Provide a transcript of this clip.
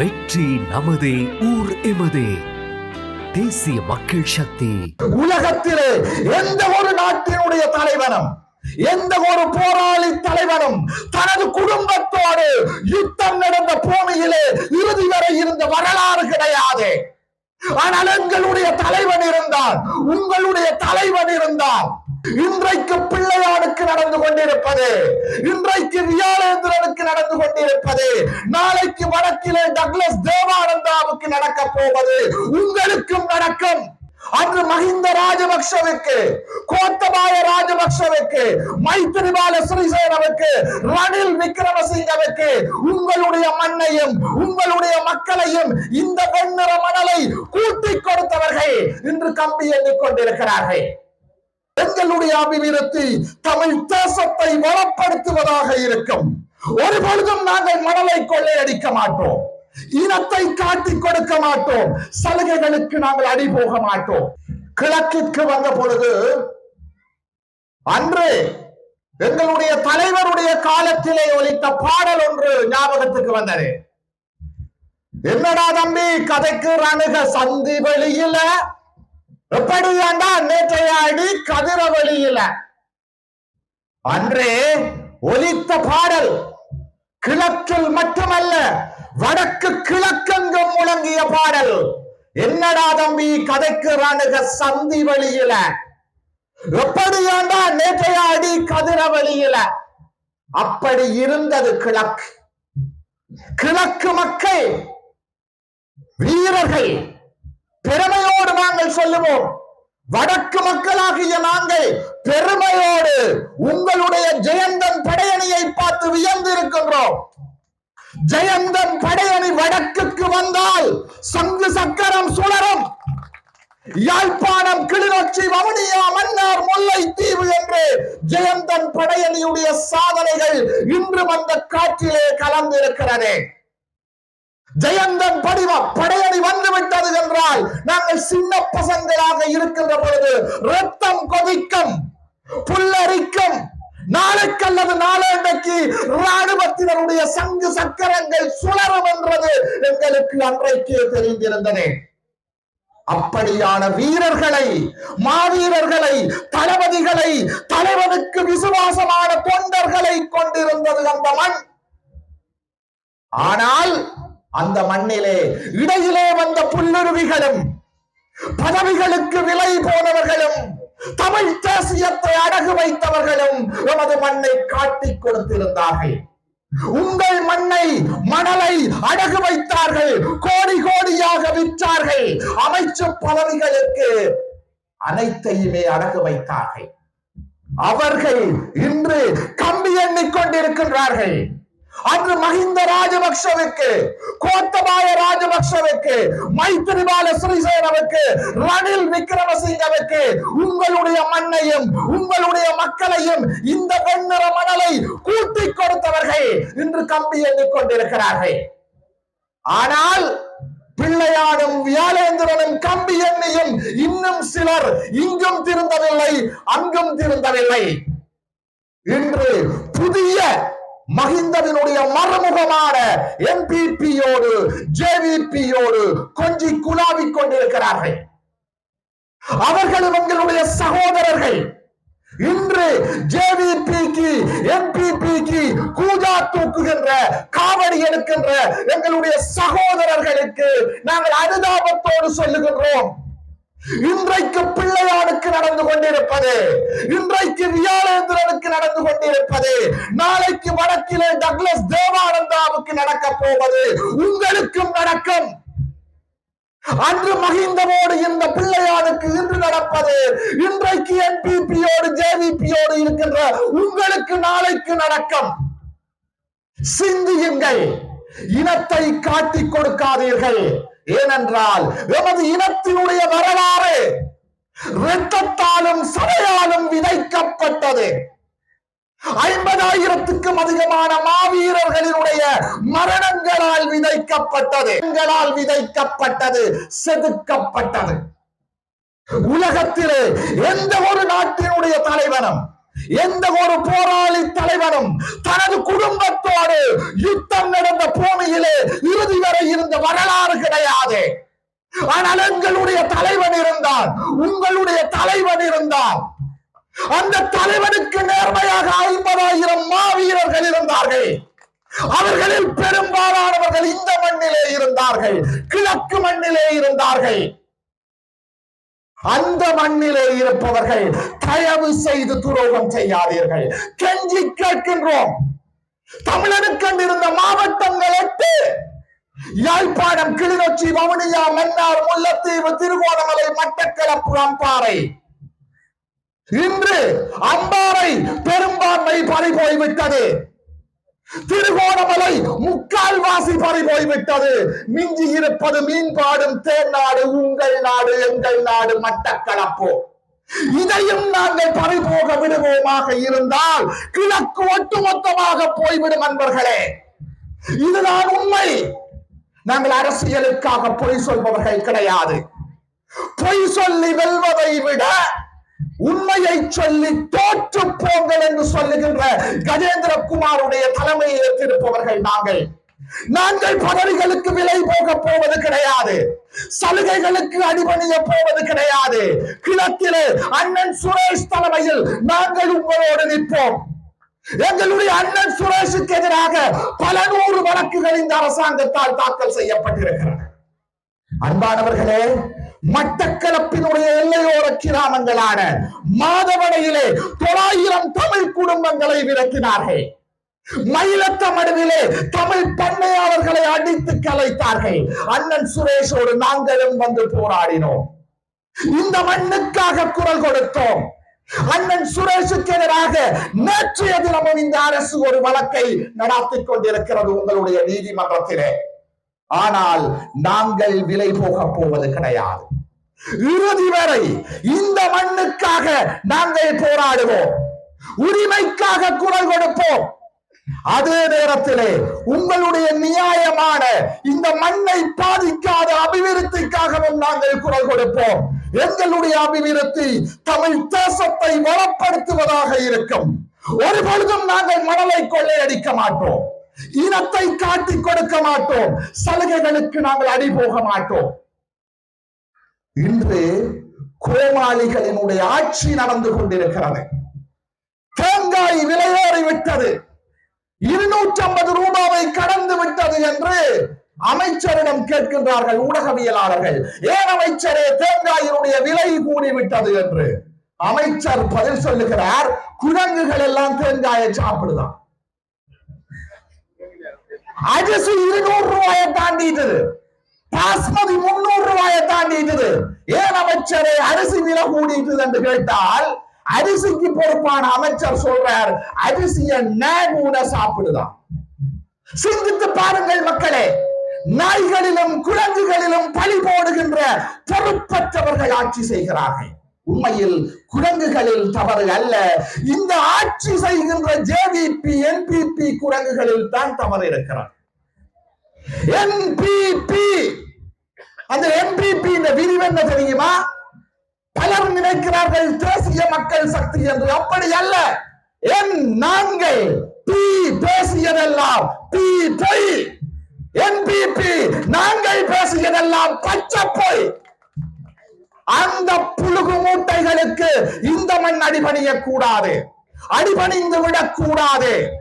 வெற்றி நமதே ஊர் எமதே. தேசிய மக்கள் சக்தி. உலகத்திலே எந்த ஒரு நாட்டினுடைய தலைவனும் எந்த ஒரு போராளி தலைவனும் தனது குடும்பத்தோடு யுத்தம் நடந்த பூமியிலே இறுதி வரை இருந்த வரலாறு கிடையாது. ஆனால் எங்களுடைய தலைவன் இருந்தான் உங்களுடைய தலைவன் இருந்தான். இன்றைக்கு பிள்ளையானுக்கு நடந்து கொண்டிருப்பது இன்றைக்கு வியாழேந்திரனுக்கு நடந்து கொண்டிருப்பது நாளைக்கு வடக்கிலே டக்ளஸ் தேவானந்தாவுக்கு நடக்க போவது உங்களுக்கும் நடக்கும். அன்று மஹிந்த ராஜபக்ஷவுக்கு கோத்தபாய ராஜபக்ஷவுக்கு மைத்திரிபால சிறிசேனவுக்கு ரணில் விக்ரமசிங்கவுக்கு உங்களுடைய மண்ணையும் உங்களுடைய மக்களையும் இந்த வெண்ணிற மணலை கூட்டிக் கொடுத்தவர்கள் இன்று கம்பி எண்ணிக் கொண்டிருக்கிறார்கள். எங்களுடைய அபிவிருத்தி தமிழ் தேசத்தை வளப்படுத்துவதாக இருக்கும். ஒரு பொழுதும் நாங்கள் மணலை கொள்ளையடிக்க மாட்டோம். இனத்தை காட்டிக் கொடுக்க மாட்டோம். சலுகைகளுக்கு நாங்கள் அடி போக மாட்டோம். கிழக்கிற்கு வந்த பொழுது அன்று எங்களுடைய தலைவருடைய காலத்திலே ஒலித்த பாடல் ஒன்று ஞாபகத்துக்கு வந்தது. என்னடா தம்பி கதைக்கு ரணுக சந்தி வெளியில எப்படி ஏண்டா நேற்றைய கதிர வெளியில? அன்றே ஒலித்த பாடல் கிழக்கில் மட்டுமல்ல வடக்கு கிழக்கெங்கும் முழங்கிய பாடல். என்னடா தம்பி கதைக்கு சந்தி வழியில எப்படி ஏண்டா நேற்றைய கதிர வழியில அப்படி இருந்தது கிழக்கு. கிழக்கு மக்கள் வீரர்கள் பெருமையோடு நாங்கள் சொல்லுவோம். வடக்கு மக்களாகிய நாங்கள் பெருமையோடு உங்களுடைய ஜெயந்தன் படையணியை பார்த்து வியந்து இருக்கின்றோம் ஜெயந்தன் படையணி வடக்குக்கு வந்தால் சங்கு சக்கரம் சுழரும் யாழ்ப்பாணம் கிளிநொச்சி வவுனியா மன்னார் முல்லை தீவு என்று ஜெயந்தன் படையணியுடைய சாதனைகள் இன்று அந்த காற்றிலே கலந்திருக்கிறது. ஜெயந்தன் படிவ படையணி வந்து விட்டது என்றால் நாங்கள் சின்ன பசங்களாக இருக்கின்ற பொழுது ரத்தம் கொதிக்கும் புல்லரிக்கும். நாளைக்கு அல்லது நாளேண்டைக்கு ராணுவத்தினருடைய சங்கு சக்கரங்கள் சுழரும் என்றது எங்களுக்கு அன்றைக்கே தெரிந்திருந்தது. அப்படியான வீரர்களை மாவீரர்களை தளபதிகளை தலைவனுக்கு விசுவாசமான தொண்டர்களை கொண்டிருந்தது அந்த மண். ஆனால் அந்த மண்ணிலே இடையிலே வந்த புல்லுருவிகளும் பதவிகளுக்கு விலை போனவர்களும் தமிழ் தேசியத்தை அடகு வைத்தவர்களும் எமது மண்ணை காட்டிக் கொடுத்திருந்தார்கள். உங்கள் மண்ணை மணலை அடகு வைத்தார்கள் கோடி கோடியாக விற்றார்கள். அமைச்சு பதவிகளுக்கு அனைத்தையுமே அடகு வைத்தார்கள். அவர்கள் இன்று கம்பி எண்ணிக் கொண்டிருக்கின்றார்கள். அன்று மஹிந்த ராஜபக்ஷவுக்கு கோத்தபாய ராஜபக்ஷவுக்கு மைத்திரிபால சிறிசேனவுக்கு ரணில் விக்ரமசிங்கவுக்கு உங்களுடைய மண்ணையும் உங்களுடைய மக்களையும் இந்த வெண்ணிற மணலை கூட்டிக் கொடுத்தவர்கள் இன்று கம்பி எண்ணிக் கொண்டிருக்கிறார்கள். ஆனால் பிள்ளையாடும் வியாழேந்திரனும் கம்பி எண்ணியும் இன்னும் சிலர் இங்கும் திருந்தவில்லை அங்கும் திருந்தவில்லை. இன்று புதிய மஹிந்தவினுடைய மறுமுகமான எம்பிபியோடு ஜேவிபியோடு கொஞ்சி குலாவி கொண்டிருக்கிறார்கள். அவர்கள் உங்களுடைய சகோதரர்கள். இன்று ஜேவிபிக்கு எம்பிபிக்கு கூஜா தூக்குகின்ற காவடி எடுக்கின்ற எங்களுடைய சகோதரர்களுக்கு நாங்கள் அனுதாபத்தோடு சொல்லுகின்றோம். இன்றைக்கு பிள்ளையானுக்கு நடந்து கொண்டிருப்பது இன்றைக்கு வியாழேந்திரனுக்கு நடந்து கொண்டிருப்பது நாளைக்கு வடக்கிலே டக்ளஸ் தேவானந்தாவுக்கு நடக்க போவது உங்களுக்கும் நடக்கும். அன்று மகிந்தவோடு இந்த பிள்ளையானுக்கு இன்று நடப்பது இன்றைக்கு என்பிபியோடு ஜேவிபியோடு இருக்கின்ற உங்களுக்கு நாளைக்கு நடக்கும். சிந்தியுங்கள். இனத்தை காட்டிக் கொடுக்காதீர்கள். ஏனென்றால் எமது இனத்தினுடைய வரலாறு இரத்தத்தாலும் சபையாலும் விதைக்கப்பட்டது. ஐம்பதாயிரத்துக்கும் அதிகமான மாவீரர்களினுடைய மரணங்களால் விதைக்கப்பட்டது. எங்களால் விதைக்கப்பட்டது செதுக்கப்பட்டது. உலகத்திலே எந்த ஒரு நாட்டினுடைய தலைவனும் எந்த ஒரு போராளி தலைவனும் தனது குடும்பத்தோடு யுத்தம் நடந்த பூமியிலே இறுதி வரை இருந்த வரலாறு கிடையாது. ஆனால் எங்களுடைய தலைவன் இருந்தான். உங்களுடைய தலைவன் இருந்தான். அந்த தலைவனுக்கு நேர்மையாக ஐம்பதாயிரம் மாவீரர்கள் இருந்தார்கள். அவர்களில் பெரும்பாலானவர்கள் இந்த மண்ணிலே இருந்தார்கள். கிழக்கு மண்ணிலே இருந்தார்கள். அந்த மண்ணிலே இருப்பவர்கள் தயவு செய்து துரோகம் செய்யாதீர்கள். கெஞ்சி கேட்கின்றோம். தமிழனுக்கு இருந்த மாவட்டங்கள் எட்டு யாழ்ப்பாணம் கிளிநொச்சி வவுனியா மன்னார் முல்லத்தீவு திருகோணமலை மட்டக்களப்பு அம்பாறை. இன்று அம்பாறை பெரும்பான்மை பறி போய்விட்டது. திருகோணமலை முக்கால்வாசி பறி போய்விட்டது. மிஞ்சி இருப்பது மீன்பாடும் தேர்நாடு உங்கள் நாடு எங்கள் நாடு மட்டக்களப்போ. இதையும் நாங்கள் பறிபோக விடுவோமாக இருந்தால் கிழக்கு ஒட்டுமொத்தமாக போய்விடும் அன்பர்களே. இதுதான் உண்மை. நாங்கள் அரசியலுக்காக பொய் சொல்பவர்கள் கிடையாது. பொய் சொல்லி வெல்வதை விட உண்மையை சொல்லி தோற்று கஜேந்திரகுமாருடைய தலைமையை ஏற்றிருப்பவர்கள் நாங்கள். நாங்கள் பதவிகளுக்கு விலை போக போவது கிடையாது. சலுகைகளுக்கு அடிபணிய போவது கிடையாது. கிழக்கிலே அண்ணன் சுரேஷ் தலைமையில் நாங்கள் உங்களோடு நிற்போம். எங்களுடைய அண்ணன் சுரேஷுக்கு எதிராக பல நூறு வழக்குகள் இந்த அரசாங்கத்தால் தாக்கல் செய்யப்பட்டிருக்கிறது. அன்பானவர்களே மட்டக்களப்பினுடைய எல்லையோர கிராமங்களான மாதவனையிலே தொள்ளாயிரம் தமிழ் குடும்பங்களை விரட்டினார்கள். மயிலத்தமடுவிலே தமிழ் பண்ணையாளர்களை அடித்து கலைத்தார்கள். அண்ணன் சுரேஷோடு நாங்களும் வந்து போராடினோம். இந்த மண்ணுக்காக குரல் கொடுத்தோம். அண்ணன் சுரேஷுக்கு எதிராக நேற்றைய தினமும் இந்த அரசு ஒரு வழக்கை நடாத்திக் கொண்டிருக்கிறது உங்களுடைய நீதிமன்றத்திலே. ஆனால் நாங்கள் விலை போக போவது கிடையாது. இறுதி வரை இந்த மண்ணுக்காக நாங்கள் போராடுவோம். உரிமைக்காக குரல் கொடுப்போம். அதே நேரத்திலே உங்களுடைய நியாயமான இந்த மண்ணை பாதிக்காத அபிவிருத்திக்காகவும் நாங்கள் குரல் கொடுப்போம். எங்களுடைய அபிவிருத்தி தமிழ் தேசத்தை வளப்படுத்துவதாக இருக்கும். ஒரு பொழுதும் நாங்கள் மணலை கொள்ளையடிக்க மாட்டோம். இனத்தை காட்டிக் கொடுக்க மாட்டோம். சலுகைகளுக்கு நாங்கள் அடி போக மாட்டோம். இன்று கோமாளிகளினுடைய ஆட்சி நடந்து கொண்டிருக்கிறது. தேங்காய் விலையேறி விட்டது. இருநூற்றி ஐம்பது ரூபாவை கடந்து விட்டது என்று அமைச்சரிடம் கேட்கின்றார்கள் ஊடகவியலாளர்கள். ஏன் அமைச்சரே தேங்காயினுடைய விலை கூடிவிட்டது என்று. அமைச்சர் பதில் சொல்லுகிறார் குரங்குகள் எல்லாம் தேங்காயை சாப்பிடுதான். அஜசு இருநூறு ரூபாயை தாண்டிட்டது. பாஸ்மதி முன்னூறு ரூபாயை தாண்டிட்டது. ஏன் அமைச்சரே அரிசி விலை கூடிட்டது என்று கேட்டால் அரிசிக்கு பொறுப்பான அமைச்சர் சொல்றார் அரிசிய நேகூட சாப்பிடுதான் சிந்தித்து பாருங்கள் மக்களே நாய்களிலும் குழந்தைகளிலும் பழி போடுகின்ற பொறுப்பற்றவர்கள் ஆட்சி செய்கிறார்கள். உண்மையில் குரங்குகளில் தவறு அல்ல. இந்த ஆட்சி செய்கின்ற ஜேவிபி என்பிபி குரங்குகளில் தான் தவறு இருக்கிறார் என்பிபி அந்த என்பிபி இந்த விரிவு என்ன தெரியுமா? பலர் நினைக்கிறார்கள் தேசிய மக்கள் சக்தி என்று. அப்படி அல்ல. என் நாங்கள் பி பேசியதெல்லாம் பி பொய். என்பிபி நாங்கள் பேசியதெல்லாம் பச்சை பொய். அந்த புழுகு மூட்டைகளுக்கு இந்த மண் அடிபணிய கூடாது அடிபணிந்து விடக்கூடாது.